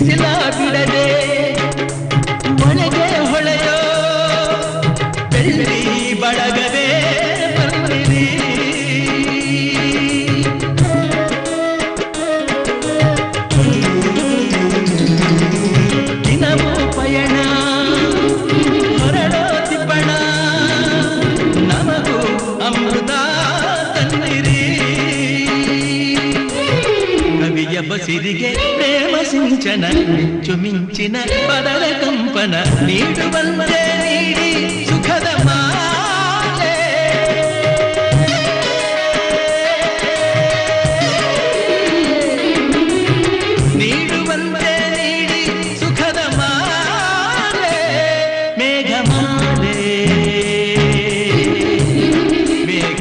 ಬಿಸಿಲ ಬಿಡದೆ ಮನೆಗೆ ಹೊಳೆಯೋ ಬೆಳ್ಳಿ ಬಳಗದೆ ಅಮೃತ ತನ್ನಿರಿ ఎబసిరిగే ప్రేమ సించన చుమించిన పదల కంపన నీడు వల్లే నీడి సుఖద నీడు వందే